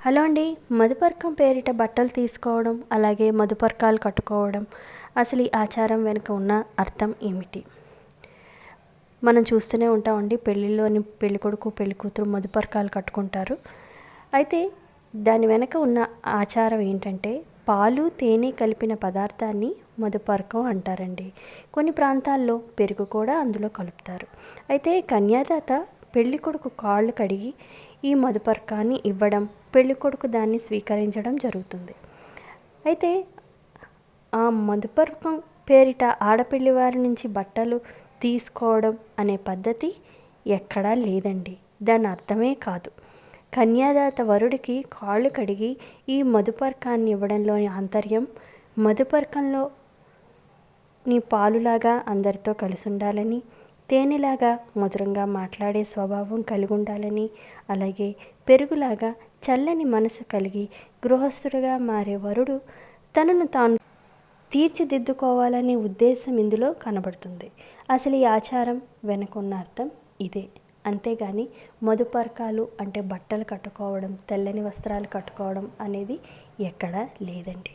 Hello అండి. మధుపర్కం పేరిట బట్టలు తీసుకోవడం అలాగే మధుపర్కాలు కట్టుకోవడం అసలు ఈ ఆచారం వెనుక ఉన్న అర్థం ఏమిటి? మనం చూస్తూనే ఉంటామండి పెళ్ళిళ్ళలోని పెళ్ళికొడుకు పెళ్ళికూతురు మధుపర్కాలు కట్టుకుంటారు. అయితే దాని వెనక ఉన్న ఆచారం ఏంటంటే పాలు తేనె కలిపిన పదార్థాన్ని మధుపర్కం అంటారండి. కొన్ని ప్రాంతాల్లో పెరుగు కూడా అందులో కలుపుతారు. అయితే కన్యాదాత పెళ్ళికొడుకు కాళ్ళు కడిగి ఈ మధుపర్కాన్ని ఇవ్వడం పెళ్ళికొడుకు దాన్ని స్వీకరించడం జరుగుతుంది. అయితే ఆ మధుపర్కం పేరిట ఆడపిల్లి వారి నుంచి బట్టలు తీసుకోవడం అనే పద్ధతి ఎక్కడా లేదండి. దాని అర్థమే కాదు. కన్యాదాత వరుడికి కాళ్ళు కడిగి ఈ మధుపర్కాన్ని ఇవ్వడంలోని ఆంతర్యం మధుపర్కంలో నీ పాలులాగా అందరితో కలిసి ఉండాలని తేనెలాగా మధురంగా మాట్లాడే స్వభావం కలిగి ఉండాలని అలాగే పెరుగులాగా చల్లని మనసు కలిగి గృహస్థుడిగా మారే వరుడు తనను తాను తీర్చిదిద్దుకోవాలనే ఉద్దేశం ఇందులో కనబడుతుంది. అసలు ఈ ఆచారం వెనుకున్న అర్థం ఇదే. అంతేగాని మధుపర్కాలు అంటే బట్టలు కట్టుకోవడం తెల్లని వస్త్రాలు కట్టుకోవడం అనేది ఎక్కడా లేదండి.